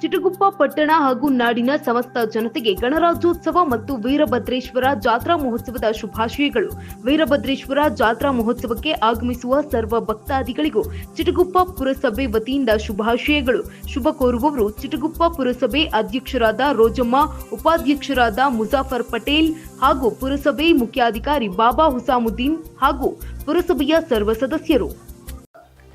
ಚಿಟಗುಪ್ಪ ಪಟ್ಟಣ ಹಾಗೂ ನಾಡಿನ ಸಮಸ್ತ ಜನತೆಗೆ ಗಣರಾಜ್ಯೋತ್ಸವ ಮತ್ತು ವೀರಭದ್ರೇಶ್ವರ ಜಾತ್ರಾ ಮಹೋತ್ಸವದ ಶುಭಾಶಯಗಳು. ವೀರಭದ್ರೇಶ್ವರ ಜಾತ್ರಾ ಮಹೋತ್ಸವಕ್ಕೆ ಆಗಮಿಸುವ ಸರ್ವ ಭಕ್ತಾದಿಗಳಿಗೂ ಚಿಟಗುಪ್ಪ ಪುರಸಭೆ ವತಿಯಿಂದ ಶುಭಾಶಯಗಳು. ಶುಭ ಕೋರುವವರು ಚಿಟಗುಪ್ಪ ಪುರಸಭೆ ಅಧ್ಯಕ್ಷರಾದ ರೋಜಮ್ಮ, ಉಪಾಧ್ಯಕ್ಷರಾದ ಮುಜಾಫರ್ ಪಟೇಲ್ ಹಾಗೂ ಪುರಸಭೆ ಮುಖ್ಯಾಧಿಕಾರಿ ಬಾಬಾ ಹುಸಾಮುದ್ದೀನ್ ಹಾಗೂ ಪುರಸಭೆಯ ಸರ್ವ ಸದಸ್ಯರು.